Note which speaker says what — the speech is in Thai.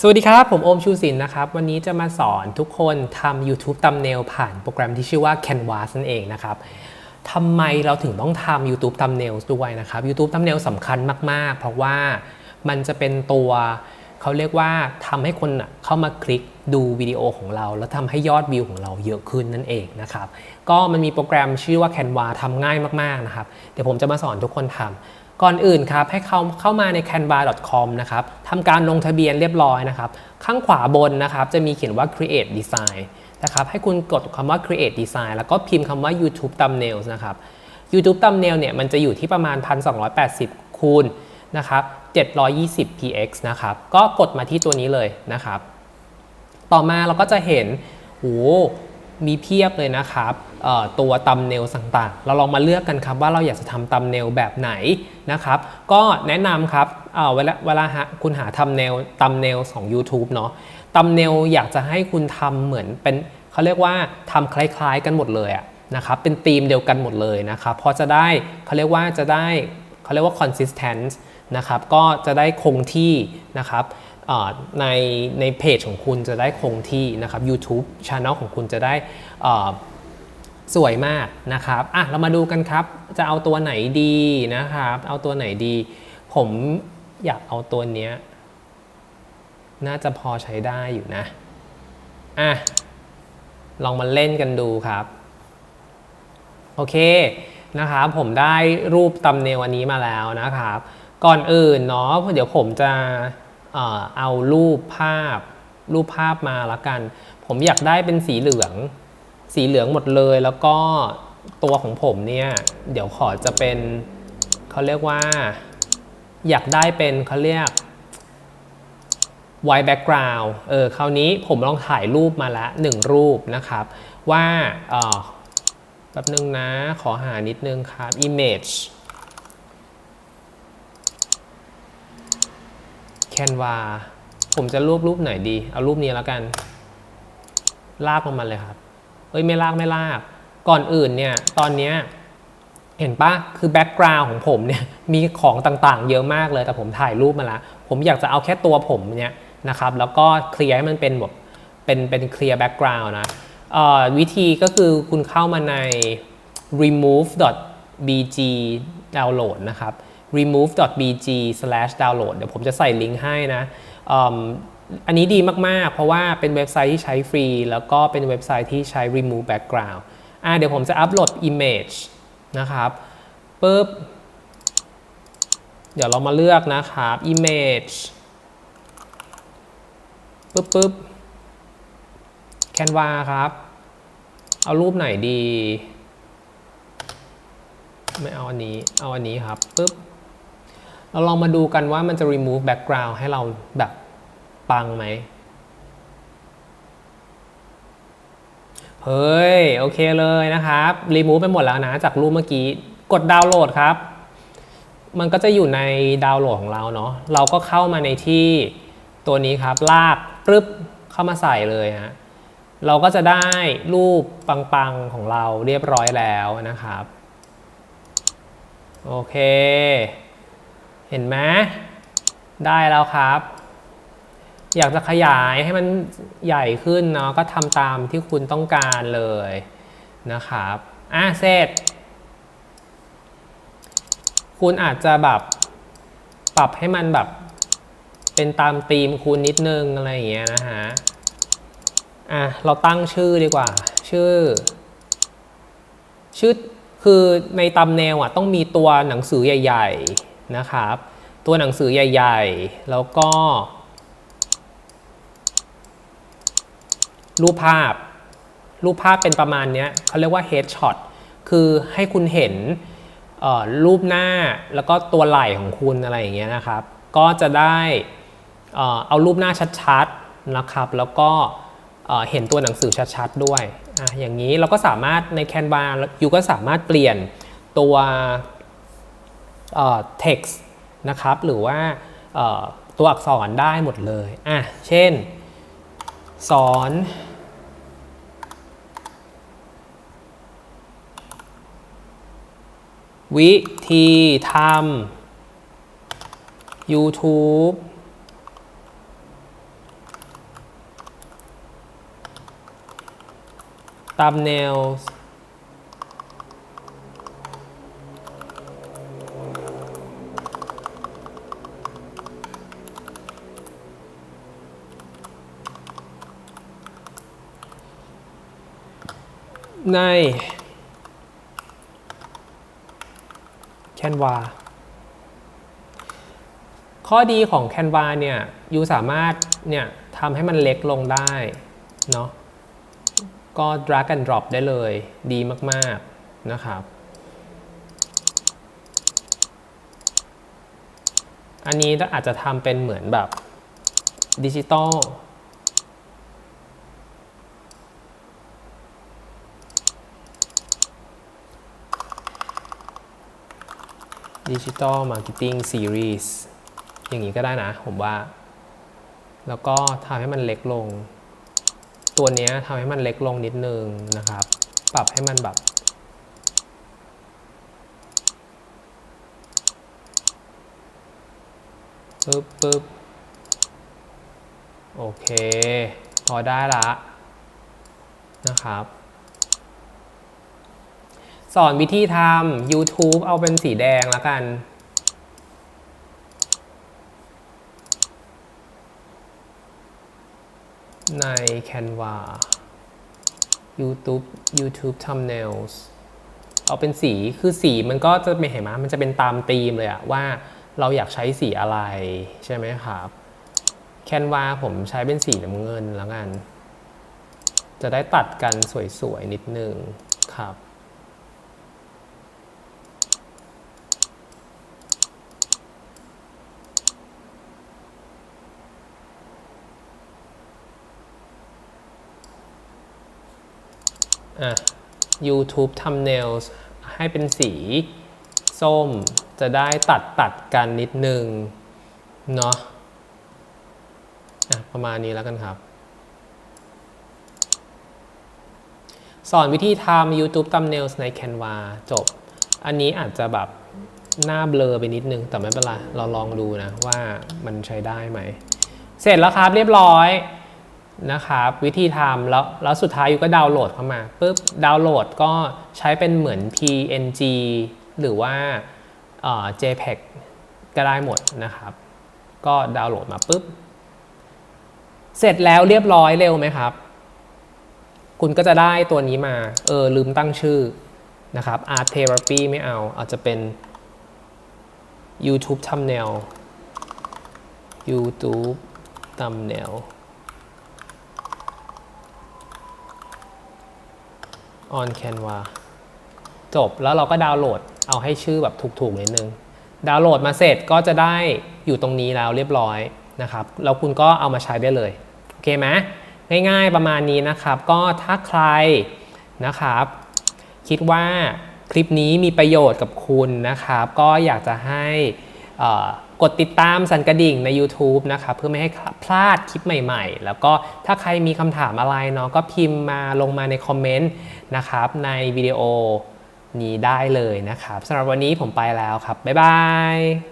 Speaker 1: สวัสดีครับ ผมโอมชูสินนะครับ วันนี้จะมาสอนทุกคนทำ YouTube Thumbnail ผ่านโปรแกรมที่ชื่อว่า Canvas นั่นเองนะครับทำไมเราถึงต้องทำ YouTube Thumbnail ด้วยนะครับ YouTube Thumbnail สำคัญมาก ๆ เพราะว่ามันจะเป็นตัวเขาเรียกว่าทำให้คนเข้ามาคลิกดูวิดีโอของเรา แล้วทำให้ยอดวิวของเราเยอะขึ้นนั่นเองนะครับ ก็มันมีโปรแกรมชื่อว่า Canva ทำง่ายมาก ๆ นะครับ เดี๋ยวผมจะมาสอนทุกคนทำ ก่อนอื่นครับให้เข้าเข้ามาใน canva.com นะครับทำการลงทะเบียนเรียบร้อยนะครับ ข้างขวาบนนะครับจะมีเขียนว่า create design นะครับให้คุณกดคำว่า create design แล้วก็พิมพ์คำว่า YouTube thumbnails นะครับ YouTube thumbnail เนี่ยมันจะอยู่ที่ประมาณ 1,280 คูณนะครับ720 px นะครับก็กดมาที่ตัวนี้เลยนะครับ ต่อมาเราก็จะเห็นโอ้ มีเพียบเลยนะครับตัวตัมเนลต่างๆ เราลองมาเลือกกันครับว่าเราอยากจะทำตัมเนลแบบไหนนะครับ ก็แนะนำครับเอ่อเวลาเวลาคุณหาตัมเนลตัมเนลของ YouTube เนาะตัมเนลอยากจะให้คุณทำเหมือนเป็นเขาเรียกว่าทำคล้ายๆกันหมดเลยอะนะครับเป็นธีมเดียวกันหมดเลยนะครับพอจะได้เขาเรียกว่าจะได้เขาเรียกว่า consistent นะครับก็จะได้คงที่นะครับ ในในเพจของคุณจะได้คงที่นะครับ YouTube Channel ของคุณจะได้สวยมากนะครับอะเรามาดูกันครับ จะเอาตัวไหนดีนะครับ เอาตัวไหนดี ผมอยากเอาตัวเนี้ย น่าจะพอใช้ได้อยู่นะอะลองมาเล่นกันดูครับ โอเคนะครับผมได้รูปตำเนวอันนี้มาแล้วนะครับ ก่อนอื่นเนาะเดี๋ยวผมจะ เอารูปภาพ รูปภาพมาละกัน ผมอยากได้เป็นสีเหลือง สีเหลืองหมดเลยแล้วก็ตัวของผมเนี่ย เดี๋ยวขอจะเป็นเขาเรียกว่า อยากได้เป็นเขาเรียก white background เออคราวนี้ผมลองถ่ายรูปมาละหนึ่งรูปนะครับ ว่าแป๊บนึงนะ ขอหานิดนึงครับ image Canva ผมจะรวบรูปไหนดี เอารูปนี้แล้วกัน ลากลงมาเลยครับ เอ้ยไม่ลากไม่ลาก ก่อนอื่นเนี่ย ตอนนี้เห็นปะคือแบ็กกราวน์ของผมเนี่ยมีของต่างๆ เยอะมากเลยแต่ผมถ่ายรูปมาแล้วผมอยากจะเอาแค่ตัวผมเนี่ยนะครับแล้วก็เคลียร์ให้มันเป็นแบบเป็นเป็นเคลียร์แบ็กกราวน์นะวิธีก็คือคุณเข้ามาใน remove.bg download นะครับ remove.bg/download เดี๋ยวผมจะใส่ลิงก์ให้นะอันนี้ดีมาก ๆ เพราะว่าเป็นเว็บไซต์ที่ใช้ฟรี แล้วก็เป็นเว็บไซต์ที่ใช้ remove background อะเดี๋ยวผมจะอัปโหลด image นะครับปุ๊บ เดี๋ยวเรามาเลือกนะครับ image ปุ๊บปุ๊บ Canva ครับ เอารูปไหนดี ไม่เอาอันนี้ เอาอันนี้ครับปุ๊บ เราลองมาดูกันว่ามันจะ remove background ให้เราแบบปังไหม เฮ้ย โอเคเลยนะครับ remove ไปหมดแล้วนะ จากรูปเมื่อกี้ กดดาวน์โหลดครับ มันก็จะอยู่ในดาวน์โหลดของเราเนาะ เราก็เข้ามาในที่ตัวนี้ครับ ลากปึ๊บเข้ามาใส่เลยฮะเราก็จะได้รูปปังๆของเราเรียบร้อยแล้วนะครับ โอเค เห็นไหมได้แล้วครับ อยากจะขยายให้มันใหญ่ขึ้นเนาะก็ทำตามที่คุณต้องการเลยนะครับอะเสร็จ คุณอาจจะแบบปรับให้มันแบบเป็นตามธีมคุณนิดนึงอะไรอย่างเงี้ยนะฮะอะเราตั้งชื่อดีกว่า ชื่อ ชื่อคือในตำแนวอะต้องมีตัวหนังสือใหญ่ ๆ นะครับ ตัวหนังสือใหญ่ ๆ แล้วก็ รูปภาพ รูปภาพเป็นประมาณนี้เขาเรียกว่า head shot คือให้คุณเห็นรูปหน้าแล้วก็ตัวไหล่ของคุณอะไรอย่างเงี้ยนะครับ ก็จะได้เอารูปหน้าชัดๆนะครับ แล้วก็เห็นตัวหนังสือชัดๆด้วยออย่างนี้เราก็สามารถใน Canva ยูก็สามารถเปลี่ยนตัว เอ่อ text นะครับ หรือว่าตัวอักษรได้หมดเลยอะเช่น สอน วิธีทำ YouTube ตัมแนล ใน Canva ข้อดีของ Canva เนี่ยยูสามารถเนี่ยทำให้มันเล็กลงได้เนาะก็ drag and drop ได้เลยดีมาก ๆ นะครับ อันนี้อาจจะทำเป็นเหมือนแบบดิจิตอล ดิจิตอลมาร์เก็ตติ้งซีรีส์อย่างนี้ก็ได้นะ ผมว่า แล้วก็ทำให้มันเล็กลง ตัวนี้ทำให้มันเล็กลงนิดนึงนะครับ ปรับให้มันแบบ ปึ๊บปึ๊บโอเค พอได้ละนะครับ สอนวิธีทำ YouTube เอาเป็นสีแดงแล้วกัน ใน Canva YouTube YouTube thumbnails เอาเป็นสีคือสีมันก็จะไม่เห็นไหมมันจะเป็นตามธีมเลยอะว่าเราอยากใช้สีอะไรใช่ไหมครับ Canva ผมใช้เป็นสีน้ำเงินแล้วกัน จะได้ตัดกันสวยๆ นิดนึงครับ อะ YouTube thumbnails ให้เป็นสีส้มจะได้ตัดตัดกันนิดนึงเนาะะประมาณนี้แล้วกันครับ สอนวิธีทำ YouTube thumbnails ใน Canva จบ อันนี้อาจจะแบบหน้าเบลอไปนิดนึง แต่ไม่เป็นไร เราลองดูนะว่ามันใช้ได้ไหม เสร็จแล้วครับเรียบร้อย นะครับวิธีทำแล้วแล้วสุดท้ายยูก็ดาวน์โหลดเข้ามาปุ๊บดาวน์โหลดก็ใช้เป็นเหมือน PNG หรือว่าเอ่อ JPEG ก็ได้หมดนะครับ ก็ดาวน์โหลดมาปุ๊บ เสร็จแล้วเรียบร้อยเร็วไหมครับ คุณก็จะได้ตัวนี้มาเออลืมตั้งชื่อนะครับ Art Therapy ไม่เอา อาจจะเป็น YouTube Thumbnail YouTube Thumbnail on Canva จบแล้วเราก็ดาวน์โหลดเอาให้ชื่อแบบถูกๆนิดนึง ดาวน์โหลดมาเสร็จก็จะได้อยู่ตรงนี้แล้วเรียบร้อยนะครับแล้วคุณก็เอามาใช้ได้เลย โอเคไหมง่ายๆประมาณนี้นะครับ ก็ถ้าใครนะครับ คิดว่าคลิปนี้มีประโยชน์กับคุณนะครับ ก็อยากจะให้อ่อ กดติดตามสั่นกระดิ่งใน YouTube นะครับเพื่อไม่ให้พลาดคลิปใหม่ๆ แล้วก็ถ้าใครมีคำถามอะไรเนาะก็พิมพ์มาลงมาในคอมเมนต์นะครับในวิดีโอนี้ได้เลยนะครับสำหรับวันนี้ผมไปแล้วครับ บ๊ายบาย